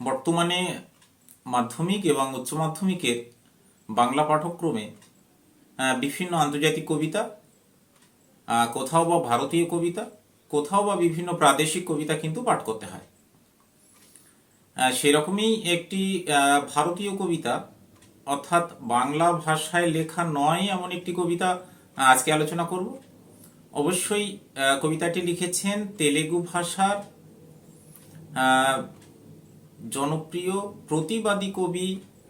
বর্তমানে মাধ্যমিক এবং উচ্চ মাধ্যমিকের বাংলা পাঠ্যক্রমে আহ, বিভিন্ন আন্তর্জাতিক কবিতা কোথাও বা ভারতীয় কবিতা কোথাও বা বিভিন্ন প্রাদেশিক কবিতা কিন্তু পাঠ করতে হয়। সেরকমই একটি ভারতীয় কবিতা অর্থাৎ বাংলা ভাষায় লেখা নয় এমন একটি কবিতা আজকে আলোচনা করব। অবশ্যই কবিতাটি লিখেছেন তেলেগু ভাষার জনপ্রিয় প্রতিবাদী কবি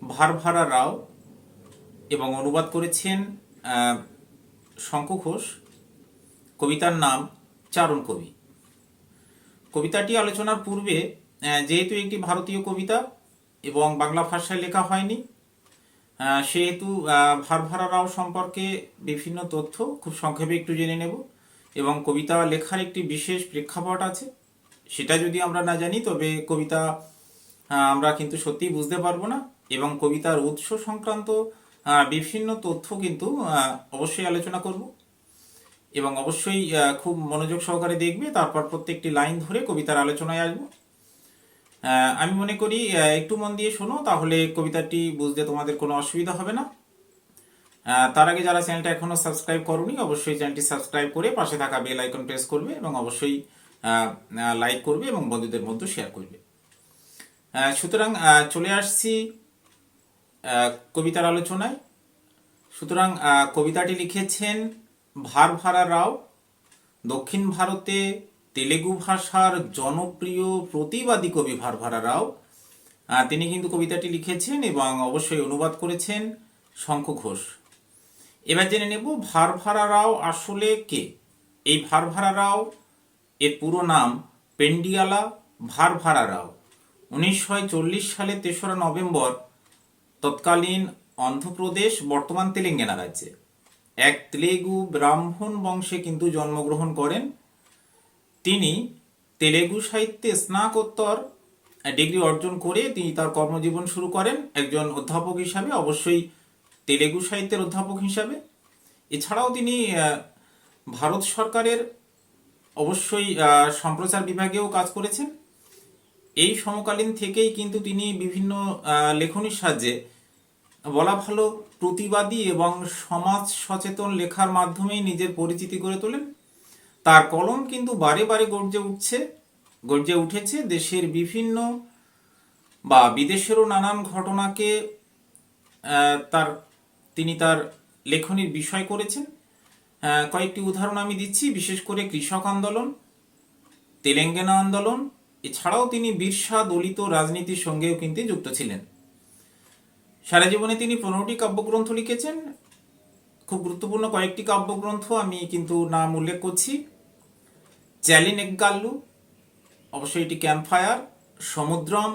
ভারভারা রাও এবং অনুবাদ করেছেন শঙ্কু ঘোষ। কবিতার নাম চারণ কবি। কবিতাটি আলোচনার পূর্বে যেহেতু একটি ভারতীয় কবিতা এবং বাংলা ভাষায় লেখা হয়নি সেহেতু ভারভারা রাও সম্পর্কে বিভিন্ন তথ্য খুব সংক্ষেপে একটু জেনে নেব এবং কবিতা লেখার একটি বিশেষ প্রেক্ষাপট আছে। সেটা যদি আমরা না জানি, তবে কবিতা আমরা কিন্তু সত্যিই বুঝতে পারব না। এবং কবিতার উৎস সংক্রান্ত বিভিন্ন তথ্য কিন্তু অবশ্যই আলোচনা করব। এবং অবশ্যই খুব মনোযোগ সহকারে দেখবে, তারপর প্রত্যেকটি লাইন ধরে কবিতার আলোচনায় আসব। আমি মনে করি একটু মন দিয়ে শোনো, তাহলে কবিতাটি বুঝতে তোমাদের কোনো অসুবিধা হবে না। তার আগে যারা চ্যানেলটা এখনও সাবস্ক্রাইব করনি, অবশ্যই চ্যানেলটি সাবস্ক্রাইব করে পাশে থাকা বেল আইকন প্রেস করবে এবং অবশ্যই লাইক করবে এবং বন্ধুদের মধ্যে শেয়ার করবে। সুতরাং চলে আসছি কবিতার আলোচনায়। সুতরাং কবিতাটি লিখেছেন ভারভারা রাও। দক্ষিণ ভারতে তেলেগু ভাষার জনপ্রিয় প্রতিবাদী কবি ভারভারা রাও। তিনি কিন্তু কবিতাটি লিখেছেন এবং অবশ্যই অনুবাদ করেছেন শঙ্খ ঘোষ। এবার জেনে নেব, ভারভারা রাও আসলে কে? এই ভারভারা রাও, এর পুরো নাম পেন্ডিয়ালা ভারভারা রাও। উনিশশো চল্লিশ সালে তেসরা নভেম্বর তৎকালীন অন্ধ্রপ্রদেশ, বর্তমান তেলেঙ্গানা রাজ্যে এক তেলেগু ব্রাহ্মণ বংশে কিন্তু জন্মগ্রহণ করেন। তিনি তেলেগু সাহিত্যে স্নাতকোত্তর ডিগ্রি অর্জন করে তিনি তার কর্মজীবন শুরু করেন। একজন অধ্যাপক হিসাবে, অবশ্যই তেলেগু সাহিত্যের অধ্যাপক হিসাবে। এছাড়াও তিনি ভারত সরকারের অবশ্যই সম্প্রচার বিভাগেও কাজ করেছেন। এই সমকালীন থেকেই কিন্তু তিনি বিভিন্ন লেখনীর সাহায্যে বলা ভালো প্রতিবাদী এবং সমাজ সচেতন লেখার মাধ্যমেই নিজের পরিচিতি গড়ে তোলেন। তার কলম কিন্তু বারে বারে গর্জে উঠছে, গর্জে উঠেছে দেশের বিভিন্ন বা বিদেশেরও নানান ঘটনাকে তার, তিনি তার লেখনীর বিষয় করেছেন। কয়েকটি উদাহরণ আমি দিচ্ছি, বিশেষ করে কৃষক আন্দোলন, তেলেঙ্গানা আন্দোলন এছাড়াও তিনি বিরসা দলিত রাজনীতির সঙ্গেও কিন্তু যুক্ত ছিলেন। সারা জীবনে তিনি পনেরোটি কাব্যগ্রন্থ লিখেছেন। খুব গুরুত্বপূর্ণ কয়েকটি কাব্যগ্রন্থ আমি কিন্তু নাম উল্লেখ করছি। চ্যালিন একগাল্লু অবশ্যই এটি campfire, Samudram,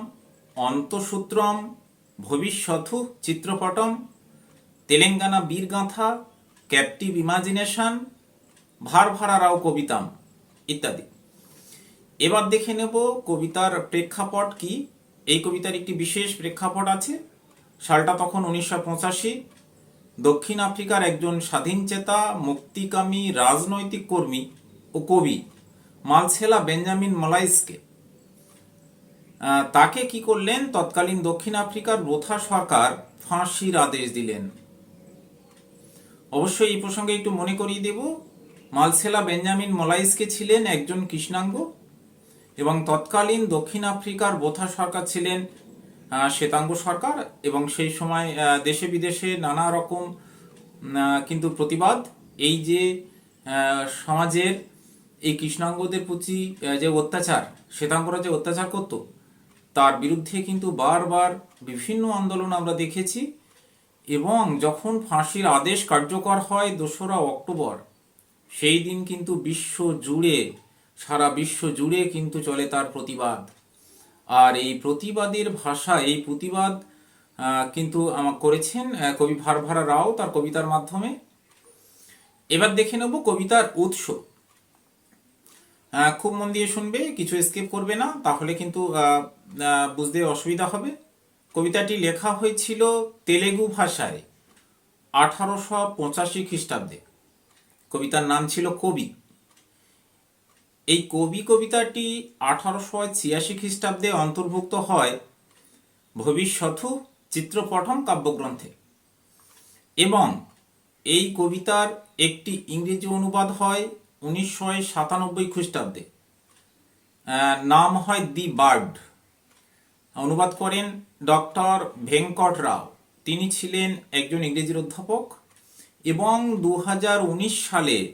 Antahsutram Bhavishyathu Chitrapatam, Telangana Veeragatha captive imagination Varavara Rao কবিতাম, ইত্যাদি। এবার দেখে নেব কবিতার প্রেক্ষাপট কি। এই কবিতার একটি বিশেষ প্রেক্ষাপট আছে। সালটা তখন উনিশশো পঁচাশি। দক্ষিণ আফ্রিকার একজন স্বাধীনচেতা মুক্তিকামী, রাজনৈতিক কর্মী ও কবি মালছেলা বেঞ্জামিন মালাইসকে। তাকে কি করলেন? তৎকালীন দক্ষিণ আফ্রিকার রোথা সরকার ফাঁসির আদেশ দিলেন। অবশ্যই এই প্রসঙ্গে একটু মনে করিয়ে দেব। মালসেলা বেঞ্জামিন মোলাইসকে ছিলেন একজন কৃষ্ণাঙ্গ। এবং তৎকালীন দক্ষিণ আফ্রিকার বোথা সরকার ছিলেন শ্বেতাঙ্গ সরকার, এবং সেই সময় দেশে বিদেশে নানা রকম কিন্তু প্রতিবাদ। এই যে সমাজের এই কৃষ্ণাঙ্গদের প্রতি যে অত্যাচার, শ্বেতাঙ্গরা যে অত্যাচার করত, তার বিরুদ্ধে কিন্তু বারবার বিভিন্ন আন্দোলন আমরা দেখেছি। এবং যখন ফাঁসির আদেশ কার্যকর হয় দোসরা অক্টোবর, সেই দিন কিন্তু বিশ্ব জুড়ে সারা বিশ্ব জুড়ে কিন্তু চলে তার প্রতিবাদ। আর এই প্রতিবাদের ভাষা এই প্রতিবাদ কিন্তু আমা, করেছেন কবি ভারভারা রাও তার কবিতার মাধ্যমে। এবার দেখে নেব কবিতার উৎস। খুব মন দিয়ে শুনবে, কিছু স্কিপ করবে না, তাহলে কিন্তু বুঝতে অসুবিধা হবে। কবিতাটি লেখা হয়েছিল তেলেগু ভাষায় আঠারোশো পঁচাশি খ্রিস্টাব্দে। কবিতার নাম ছিল কবি। এই কবি কবিতাটি আঠারোশো ছিয়াশি খ্রিস্টাব্দে অন্তর্ভুক্ত হয় ভবিষ্যথু চিত্রপঠম কাব্যগ্রন্থে এবং এই কবিতার একটি ইংরেজি অনুবাদ হয় উনিশশো সাতানব্বই খ্রিস্টাব্দে। নাম হয় দি বার্ড। অনুবাদ করেন ডক্টর ভেঙ্কট রাও। তিনি ছিলেন একজন ইংরেজির অধ্যাপক এবং দু হাজার উনিশ সালে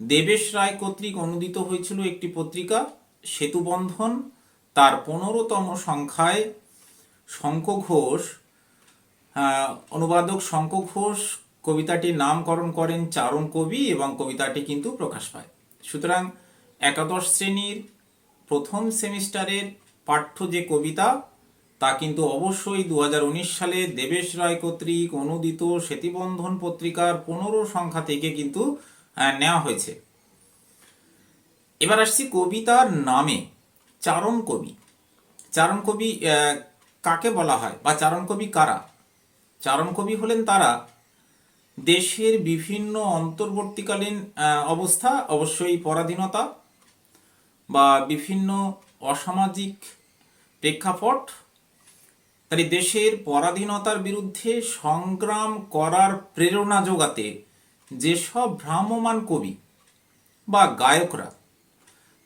দেবেশ রায় কর্তৃক অনুদিত হয়েছিল একটি পত্রিকা, সেতুবন্ধন। তার পনেরোতম সংখ্যায় শঙ্খ ঘোষ অনুবাদক শঙ্খ ঘোষ কবিতাটির নামকরণ করেন চারণ কবি এবং কবিতাটি কিন্তু প্রকাশ পায়। সুতরাং একাদশ শ্রেণির প্রথম সেমিস্টারের পাঠ্য যে কবিতা, তা কিন্তু অবশ্যই দু হাজার উনিশ সালে দেবেশ রায় কর্তৃক অনুদিত সেতুবন্ধন পত্রিকার পনেরো সংখ্যা থেকে কিন্তু নেওয়া হয়েছে। এবার আসছি কবিতার নামে চারণ কবি চারণ কবি কাকে বলা হয় বা চারণ কবি কারা? চারণ কবি হলেন তারা দেশের বিভিন্ন অন্তর্বর্তীকালীন অবস্থা, অবশ্যই পরাধীনতা বা বিভিন্ন অসামাজিক প্রেক্ষাপট তাই দেশের পরাধীনতার বিরুদ্ধে সংগ্রাম করার প্রেরণা যোগাতে যেসব ভ্রাম্যমান কবি বা গায়করা,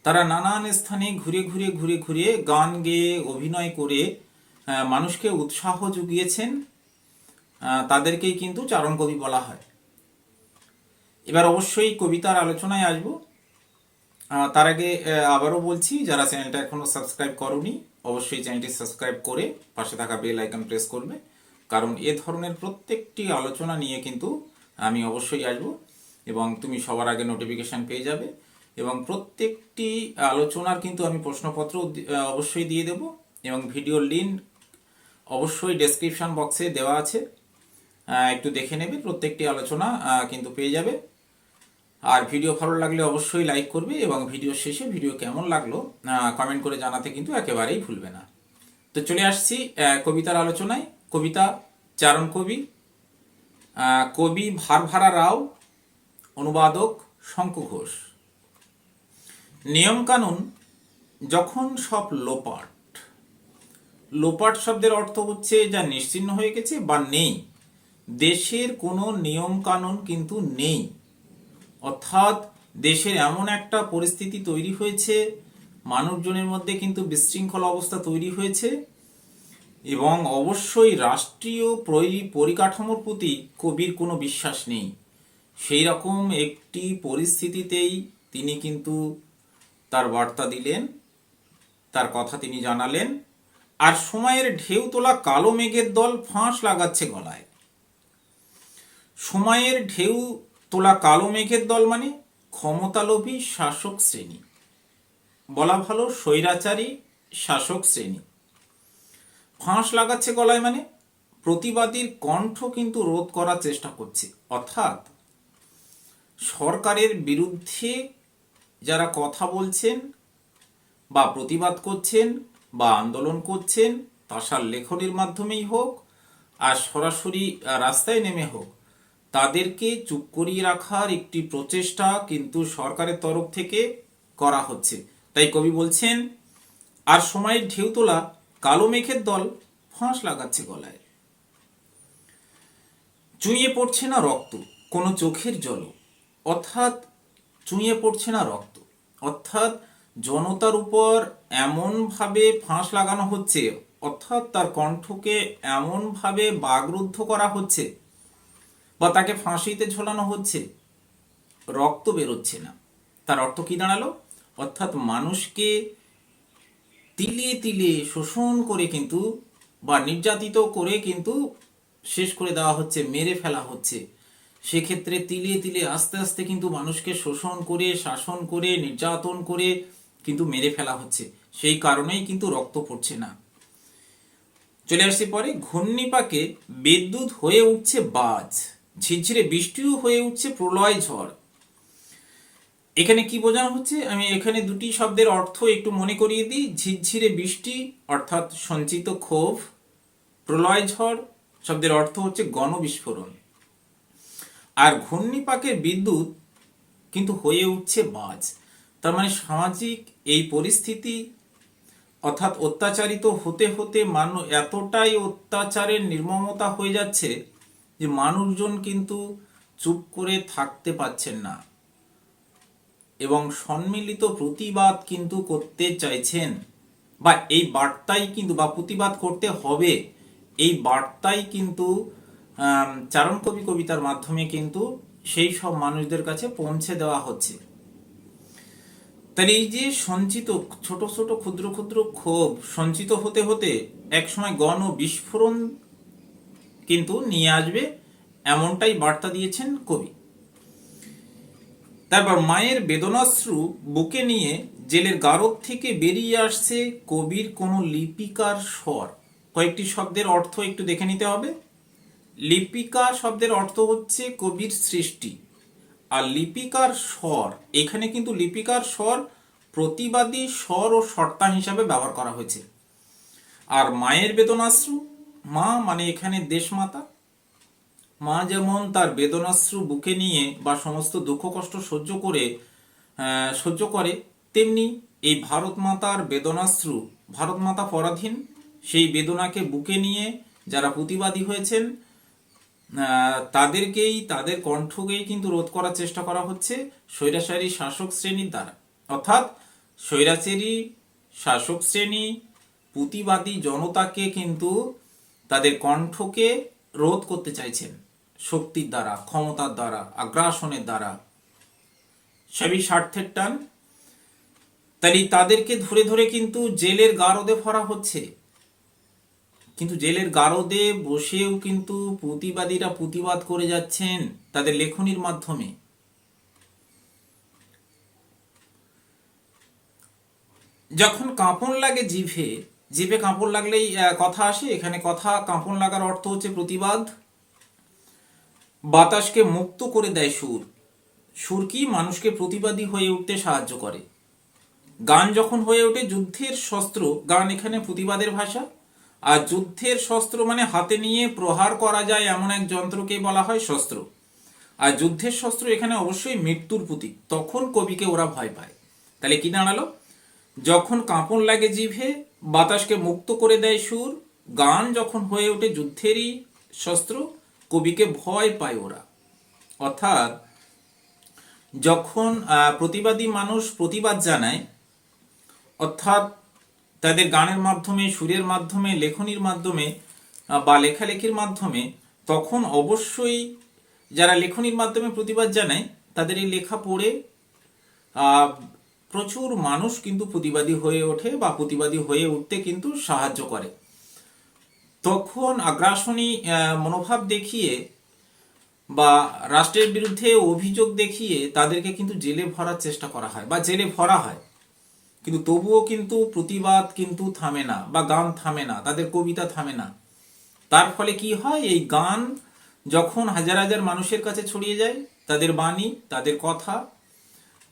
তারা নানান স্থানে ঘুরে ঘুরে ঘুরে ঘুরে গান গেয়ে, অভিনয় করে মানুষকে উৎসাহ জুগিয়েছেন তাদেরকেই কিন্তু চারণ কবি বলা হয়। এবার অবশ্যই কবিতার আলোচনায় আসব। তার আগে আবারও বলছি, যারা চ্যানেলটা এখনও সাবস্ক্রাইব করনি, অবশ্যই চ্যানেলটি সাবস্ক্রাইব করে পাশে থাকা বেল আইকন প্রেস করবে। কারণ এ ধরনের প্রত্যেকটি আলোচনা নিয়ে কিন্তু আমি অবশ্যই আসব এবং তুমি সবার আগে নোটিফিকেশন পেয়ে যাবে এবং প্রত্যেকটি আলোচনার কিন্তু আমি প্রশ্নপত্র অবশ্যই দিয়ে দেব এবং ভিডিও লিঙ্ক অবশ্যই ডেসক্রিপশন বক্সে দেওয়া আছে। একটু দেখে নেবে, প্রত্যেকটি আলোচনা কিন্তু পেয়ে যাবে। আর ভিডিও ভালো লাগলে অবশ্যই লাইক করবে এবং ভিডিও শেষে ভিডিও কেমন লাগল কমেন্ট করে জানাতে কিন্তু একেবারেই ভুলবে না। তো চলে আসছি কবিতার আলোচনায়। কবিতা, চারণ কবি কবি ভারভারা রাও, অনুবাদক শঙ্কু ঘোষ। নিয়মকানুন, যখন সব লোপাট। লোপাট শব্দের অর্থ হচ্ছে যা নিশ্চিহ্ন হয়ে গেছে বা নেই। দেশের কোনো নিয়ম কানুন কিন্তু নেই। অর্থাৎ দেশের এমন একটা পরিস্থিতি তৈরি হয়েছে, মানুষজনের মধ্যে কিন্তু বিশৃঙ্খল অবস্থা তৈরি হয়েছে এবং অবশ্যই রাষ্ট্রীয় পরি- পরিকাঠামোর প্রতি কবির কোনো বিশ্বাস নেই। সেই রকম একটি পরিস্থিতিতেই তিনি কিন্তু তার বার্তা দিলেন, তার কথা তিনি জানালেন, আর সময়ের ঢেউ তোলা কালো মেঘের দল ফাঁস লাগাচ্ছে গলায়। সময়ের ঢেউ তোলা কালো মেঘের দল মানে ক্ষমতালোভী শাসক শ্রেণি। বলা ভালো স্বৈরাচারী শাসক শ্রেণি। ফাঁস লাগাচ্ছে গলায় মানে? প্রতিবাদীর কণ্ঠ কিন্তু রোধ করার চেষ্টা করছে। অর্থাৎ সরকারের বিরুদ্ধে যারা কথা বলছেন বা প্রতিবাদ করছেন বা আন্দোলন করছেন, তাসার লেখনের মাধ্যমেই হোক আর সরাসরি রাস্তায় নেমে হোক, তাদেরকে চুপ করিয়ে রাখার একটি প্রচেষ্টা কিন্তু সরকারের তরফ থেকে করা হচ্ছে। তাই কবি বলছেন, আর সময়ের ঢেউ তোলা কালো মেঘের দল ফাঁস লাগাচ্ছে গলায়। চুঁইয়ে পড়ছে না রক্ত, কোনো চোখের জল অর্থাৎ চুঁইয়ে পড়ছে না রক্ত। অর্থাৎ জনতার উপর এমনভাবে ফাঁস লাগানো হচ্ছে, অর্থাৎ তার কণ্ঠকে এমনভাবে বাগরুদ্ধ করা হচ্ছে বা তাকে ফাঁসিতে ঝোলানো হচ্ছে। রক্ত বেরোচ্ছে না। তার অর্থ কি দাঁড়াল? অর্থাৎ মানুষকে তিলে তিলে শোষণ করে কিন্তু বা নির্যাতিত করে কিন্তু শেষ করে দেওয়া হচ্ছে, মেরে ফেলা হচ্ছে। সেক্ষেত্রে তিলে তিলে আস্তে আস্তে কিন্তু মানুষকে শোষণ করে, শাসন করে, নির্যাতন করে কিন্তু মেরে ফেলা হচ্ছে। সেই কারণেই কিন্তু রক্ত পড়ছে না। চলে আসছি পরে, ঘূর্ণিপাকে বিদ্যুৎ হয়ে উঠছে বাজ। ঝিরঝিরে বৃষ্টিও হয়ে উঠছে, প্রলয় ঝড়। এখানে কি বোঝানো হচ্ছে? আমি এখানে দুটি শব্দের অর্থ একটু মনে করিয়ে দিই। ঝিরঝিরে বৃষ্টি, অর্থাৎ সঞ্চিত ক্ষোভ, প্রলয় ঝড়, শব্দের অর্থ হচ্ছে গণবিস্ফোরণ। আর ঘূর্ণিপাকের বিদ্যুৎ কিন্তু হয়ে উঠছে বাজ তার মানে সামাজিক এই পরিস্থিতি, অর্থাৎ অত্যাচারিত হতে হতে মানুষ এতটাই অত্যাচারের নির্মমতা হয়ে যাচ্ছে যে মানুষজন কিন্তু চুপ করে থাকতে পারছেন না। এবং সম্মিলিত প্রতিবাদ কিন্তু করতে চাইছেন। বা এই বার্তাই কিন্তু, বা প্রতিবাদ করতে হবে, এই বার্তাই কিন্তু চারণ কবি কবিতার মাধ্যমে কিন্তু সেই সব মানুষদের কাছে পৌঁছে দেওয়া হচ্ছে। তাহলে এই যে সঞ্চিত, ছোট ছোট, ক্ষুদ্র ক্ষুদ্র ক্ষোভ সঞ্চিত হতে হতে একসময় গণ বিস্ফোরণ কিন্তু নিয়ে আসবে, এমনটাই বার্তা দিয়েছেন কবি। তারপর মায়ের বেদনাশ্রু বুকে নিয়ে জেলের গারদ থেকে বেরিয়ে আসছে কবির কোনো লিপিকার স্বর। কয়েকটি শব্দের অর্থ একটু দেখে নিতে হবে। লিপিকা শব্দের অর্থ হচ্ছে কবির সৃষ্টি। আর লিপিকার স্বর, এখানে কিন্তু লিপিকার স্বর প্রতিবাদী স্বর ও সর্তা হিসাবে ব্যবহার করা হয়েছে। আর মায়ের বেদনাশ্রু, মা মানে এখানে দেশমাতা। মা যেমন তার বেদনাশ্রু বুকে নিয়ে বা সমস্ত দুঃখ কষ্ট সহ্য করে সহ্য করে, তেমনি এই ভারত মাতার বেদনাশ্রু, ভারত মাতা পরাধীন, সেই বেদনাকে বুকে নিয়ে যারা প্রতিবাদী হয়েছেন তাদেরকেই, তাদের কণ্ঠকেই কিন্তু রোধ করার চেষ্টা করা হচ্ছে স্বৈরাচারী শাসক শ্রেণির দ্বারা। অর্থাৎ স্বৈরাচারী শাসক শ্রেণি প্রতিবাদী জনতাকে কিন্তু তাদের কণ্ঠকে রোধ করতে চাইছেন। শক্তির দ্বারা, ক্ষমতার দ্বারা, আগ্রাসনের দ্বারা সবই স্বার্থের টান। তাই তাদেরকে ধরে ধরে কিন্তু জেলের গারদে ভরা হচ্ছে। কিন্তু জেলের গারদে বসেও কিন্তু প্রতিবাদীরা প্রতিবাদ করে যাচ্ছেন তাদের লেখনির মাধ্যমে। যখন কাঁপন লাগে জিভে জিভে কাঁপন লাগলেই কথা আসে। এখানে কথা, কাঁপন লাগার অর্থ হচ্ছে প্রতিবাদ। বাতাসকে মুক্ত করে দেয় সুর। সুর কি মানুষকে প্রতিবাদী হয়ে উঠতে সাহায্য করে? গান যখন হয়ে ওঠে, যুদ্ধের শস্ত্র, গান এখানে প্রতিবাদের ভাষা। আর যুদ্ধের শস্ত্র মানে হাতে নিয়ে প্রহার করা যায় এমন এক যন্ত্রকে বলা হয় শস্ত্র। আর যুদ্ধের শস্ত্র এখানে অবশ্যই মৃত্যুর প্রতীক। তখন কবিকে ওরা ভয় পায়। তাহলে কি দাঁড়াল? যখন কাঁপন লাগে জিভে, বাতাসকে মুক্ত করে দেয় সুর, গান যখন হয়ে ওঠে যুদ্ধেরই শস্ত্র কবিকে ভয় পায় ওরা। অর্থাৎ যখন প্রতিবাদী মানুষ প্রতিবাদ জানায়, অর্থাৎ তাদের গানের মাধ্যমে, সুরের মাধ্যমে, লেখনির মাধ্যমে বা লেখালেখির মাধ্যমে, তখন অবশ্যই যারা লেখনির মাধ্যমে প্রতিবাদ জানায়, তাদের এই লেখা পড়ে প্রচুর মানুষ কিন্তু প্রতিবাদী হয়ে ওঠে বা প্রতিবাদী হয়ে উঠতে কিন্তু সাহায্য করে। তখন আগ্রাসনী মনোভাব দেখিয়ে বা রাষ্ট্রের বিরুদ্ধে অভিযোগ দেখিয়ে তাদেরকে কিন্তু জেলে ভরার চেষ্টা করা হয় বা জেলে ভরা হয়। কিন্তু তবুও কিন্তু প্রতিবাদ কিন্তু থামে না বা গান থামে না, তাদের কবিতা থামে না। তার ফলে কি হয়? এই গান যখন হাজার হাজার মানুষের কাছে ছড়িয়ে যায়, তাদের বাণী, তাদের কথা,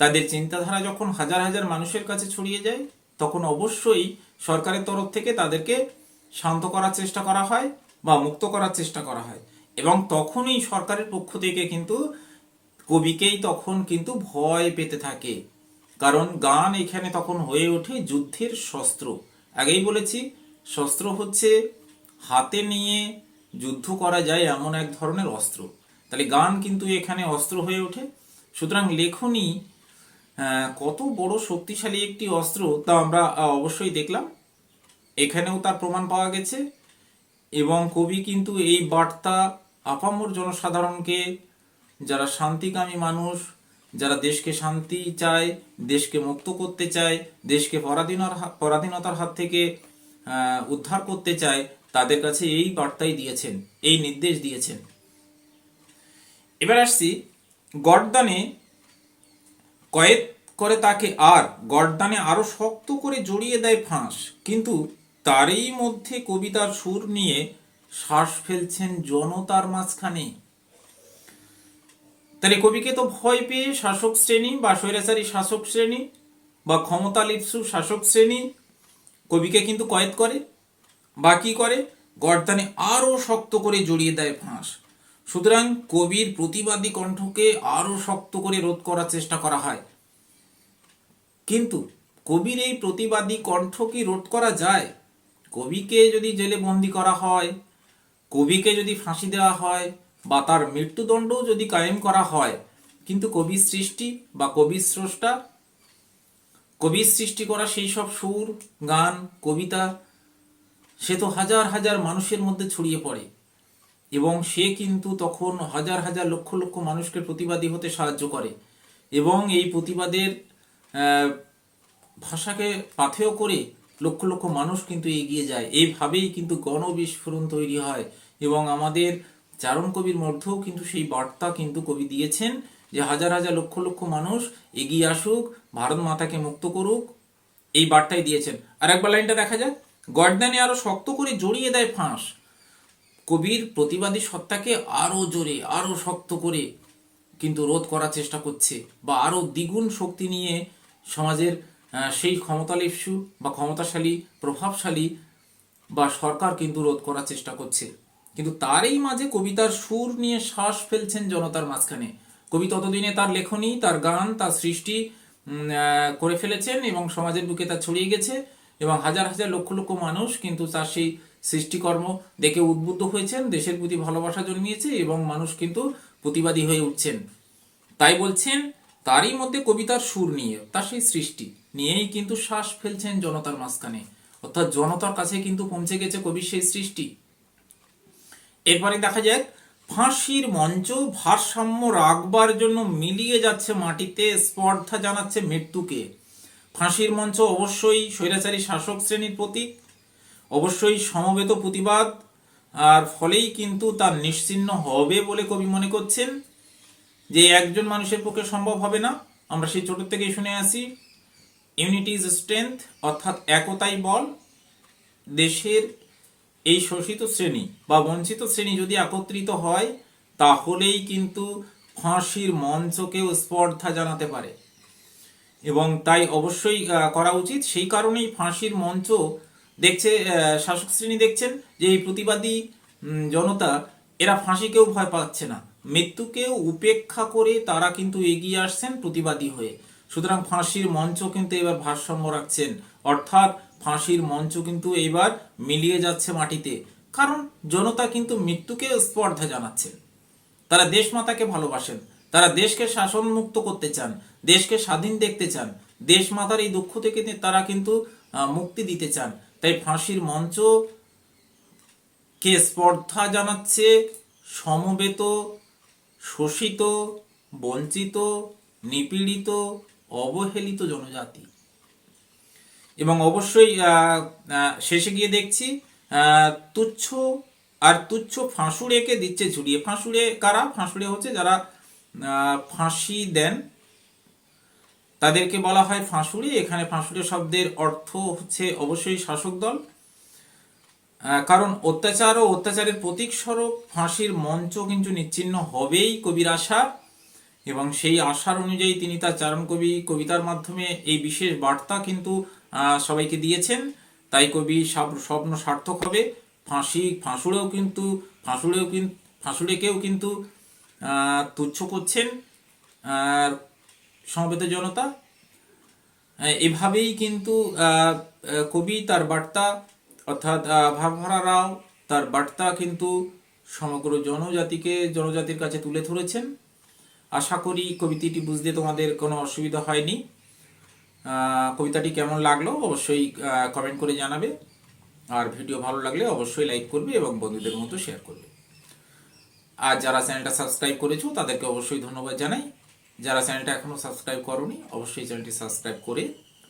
তাদের চিন্তাধারা যখন হাজার হাজার মানুষের কাছে ছড়িয়ে যায়, তখন অবশ্যই সরকারের তরফ থেকে তাদেরকে শান্ত করার চেষ্টা করা হয় বা মুক্ত করার চেষ্টা করা হয়। এবং তখনই সরকারের পক্ষ থেকে কিন্তু কবিকেই তখন কিন্তু ভয় পেতে থাকে। কারণ গান এখানে তখন হয়ে ওঠে যুদ্ধের শস্ত্র। আগেই বলেছি, শস্ত্র হচ্ছে হাতে নিয়ে যুদ্ধ করা যায় এমন এক ধরনের অস্ত্র। তাহলে গান কিন্তু এখানে অস্ত্র হয়ে ওঠে। সুতরাং লেখনী কত বড় শক্তিশালী একটি অস্ত্র তা আমরা অবশ্যই দেখলাম। এখানেও তার প্রমাণ পাওয়া গেছে। এবং কবি কিন্তু এই বার্তা আপামর জনসাধারণকে, যারা শান্তিকামী মানুষ, যারা দেশকে শান্তি চায়, দেশকে মুক্ত করতে চায়, দেশকে পরাধীনতার পরাধীনতার হাত থেকে উদ্ধার করতে চায়, তাদের কাছে এই বার্তাই দিয়েছেন, এই নির্দেশ দিয়েছেন। এবার আসছি গর্দানে কয়েদ করে তাকে আর, গর্দানে আরও শক্ত করে জড়িয়ে দেয় ফাঁস। কিন্তু তারই মধ্যে কবিতার সুর নিয়ে শ্বাস ফেলছেন জনতার মাঝখানে। তাহলে কবিকে তো ভয় পেয়ে শাসক শ্রেণি বা স্বৈরাচারী শাসক শ্রেণি বা ক্ষমতা লিপ্সু শাসক শ্রেণি কবিকে কিন্তু কয়েদ করে, বা কি করে? গর্দানে আরও শক্ত করে জড়িয়ে দেয় ফাঁস। সুতরাং কবির প্রতিবাদী কণ্ঠকে আরও শক্ত করে রোধ করার চেষ্টা করা হয়। কিন্তু কবির এই প্রতিবাদী কণ্ঠ কি রোধ করা যায় কবিকে যদি জেলে বন্দি করা হয়, কবিকে যদি ফাঁসি দেওয়া হয় বা তার মৃত্যুদণ্ডও যদি কায়েম করা হয়, কিন্তু কবির সৃষ্টি বা কবির স্রষ্টা কবির সৃষ্টি করা সেই সব সুর, গান, কবিতা, সে তো হাজার হাজার মানুষের মধ্যে ছড়িয়ে পড়ে। এবং সে কিন্তু তখন হাজার হাজার লক্ষ লক্ষ মানুষকে প্রতিবাদী হতে সাহায্য করে। এবং এই প্রতিবাদের ভাষাকে পাথেয় করে লক্ষ লক্ষ মানুষ কিন্তু এগিয়ে যায়। এইভাবেই কিন্তু গণবিস্ফোরণ তৈরি হয় এবং আমাদের চারণ কবির মধ্যেও কিন্তু সেই বার্তা কিন্তু কবি দিয়েছেন যে হাজার হাজার লক্ষ লক্ষ মানুষ এগিয়ে আসুক, ভারত মাতাকে মুক্ত করুক, এই বার্তাই দিয়েছেন। আর একবার লাইনটা দেখা যাক। গর্দানে আরও শক্ত করে জড়িয়ে দেয় ফাঁস। কবির প্রতিবাদী সত্তাকে আরও জোরে, আরও শক্ত করে কিন্তু রোধ করার চেষ্টা করছে বা আরও দ্বিগুণ শক্তি নিয়ে সমাজের সেই ক্ষমতালিপসু বা ক্ষমতাশালী, প্রভাবশালী বা সরকার কিন্তু রোধ করার চেষ্টা করছে। কিন্তু তারই মাঝে কবিতার সুর নিয়ে শ্বাস ফেলছেন জনতার মাঝখানে। কবি ততদিনে তার লেখনী, তার গান, তার সৃষ্টি করে ফেলেছেন এবং সমাজের বুকে তা ছড়িয়ে গেছে এবং হাজার হাজার লক্ষ লক্ষ মানুষ কিন্তু তার সেই সৃষ্টিকর্ম দেখে উদ্বুদ্ধ হয়েছেন, দেশের প্রতি ভালোবাসা জন্মিয়েছে এবং মানুষ কিন্তু প্রতিবাদী হয়ে উঠছেন। তাই বলছেন তারই মধ্যে কবিতার সুর নিয়ে তার সেই সৃষ্টি নিয়েই কিন্তু শ্বাস ফেলছেন জনতার মাঝখানে। অর্থাৎ জনতার কাছে কিন্তু পৌঁছে গেছে কবির সেই সৃষ্টি। এরপরে দেখা যাক, ফাঁসির মঞ্চ ভারসাম্য রাখবার জন্য মিলিয়ে যাচ্ছে মাটিতে স্পর্ধা জানাচ্ছে মৃত্যুকে। ফাঁসির মঞ্চ অবশ্যই স্বৈরাচারী শাসক শ্রেণির প্রতীক, অবশ্যই সমবেত প্রতিবাদ, আর ফলেই কিন্তু তার নিশ্চিহ্ন হবে বলে কবি মনে করছেন। যে একজন মানুষের পক্ষে সম্ভব হবে না, আমরা সেই ছোট থেকেই শুনে আসি ইউনিটি ইজ স্ট্রেংথ অর্থাৎ একতাই বল। দেশের এই শোষিত শ্রেণি বা বঞ্চিত শ্রেণি যদি একত্রিত হয়, তাহলেই কিন্তু ফাঁসির মঞ্চকেও স্পর্ধা জানাতে পারে। এবং তাই অবশ্যই করা উচিত। সেই কারণেই ফাঁসির মঞ্চ দেখছে শাসক শ্রেণি দেখছেন যে এই প্রতিবাদী জনতা, এরা ফাঁসিকেও ভয় পাচ্ছে না। মৃত্যুকেও উপেক্ষা করে তারা কিন্তু এগিয়ে আসছেন প্রতিবাদী হয়ে। সুতরাং ফাঁসির মঞ্চ কিন্তু এবার ভারসাম্য রাখছেন। অর্থাৎ ফাঁসির মঞ্চ কিন্তু এবার মিলিয়ে যাচ্ছে মাটিতে। কারণ জনতা কিন্তু মৃত্যুকে স্পর্ধা জানাচ্ছেন। তারা দেশমাতাকে ভালোবাসেন। তারা দেশকে শাসন মুক্ত করতে চান। দেশকে স্বাধীন দেখতে চান। দেশমাতার এই দুঃখ থেকে তারা কিন্তু মুক্তি দিতে চান। তাই ফাঁসির মঞ্চ কে স্পর্ধা জানাচ্ছে সমবেত শোষিত, বঞ্চিত, নিপীড়িত, অবহেলিত জনজাতি। এবং অবশ্যই শেষে গিয়ে দেখছি তুচ্ছ আর তুচ্ছ ফাঁসুড়েকে দিচ্ছে ঝুড়িয়ে। ফাঁসুড়ে কারা? ফাঁসুড়ে হচ্ছে যারা ফাঁসি দেন। তাদেরকে বলা হয় ফাঁসুড়ে। এখানে ফাঁসুড়ে শব্দের অর্থ হচ্ছে অবশ্যই শাসক দল। কারণ অত্যাচার ও অত্যাচারের প্রতীক স্বরূপ ফাঁসির মঞ্চ কিন্তু নিচ্ছিন্ন হবেই কবির আশা। এবং সেই আশার অনুযায়ী তিনি তার চারণ কবি কবিতার মাধ্যমে এই বিশেষ বার্তা কিন্তু সবাইকে দিয়েছেন। তাই কবি সব- স্বপ্ন সার্থক হবে। ফাঁসি, ফাঁসুড়েও কিন্তু ফাঁসুড়েও কিন্তু ফাঁসুড়েকেও কিন্তু তুচ্ছ করছেন, আর সমবেত জনতা। এভাবেই কিন্তু কবি তার বার্তা অর্থাৎ আহ, ভাবভরা রাও তার বার্তা কিন্তু সমগ্র জনজাতিকে জনজাতির কাছে তুলে ধরেছেন। আশা করি কবিতাটি বুঝতে তোমাদের কোনো অসুবিধা হয়নি। কবিতাটি কেমন লাগল অবশ্যই কমেন্ট করে জানাবে। আর ভিডিও ভালো লাগলে অবশ্যই লাইক করবে এবং বন্ধুদের মতো শেয়ার করবে। আর যারা চ্যানেলটা সাবস্ক্রাইব করেছ তাদেরকে অবশ্যই ধন্যবাদ জানাই। যারা চ্যানেলটা এখনও সাবস্ক্রাইব করনি অবশ্যই চ্যানেলটি সাবস্ক্রাইব করে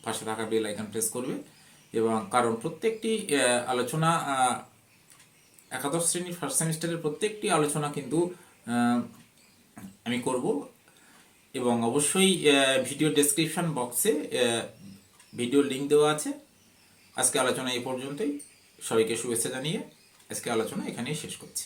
পাশে থাকা বেল আইকন প্রেস করবে। এবং কারণ প্রত্যেকটি আলোচনা একাদশ শ্রেণির ফার্স্ট সেমিস্টারের প্রত্যেকটি আলোচনা কিন্তু আমি করব। এবং অবশ্যই ভিডিও ডেসক্রিপশন বক্সে ভিডিও লিঙ্ক দেওয়া আছে। আজকে আলোচনা এই পর্যন্তই। সবাইকে শুভেচ্ছা জানিয়ে আজকে আলোচনা এখানেই শেষ করছি।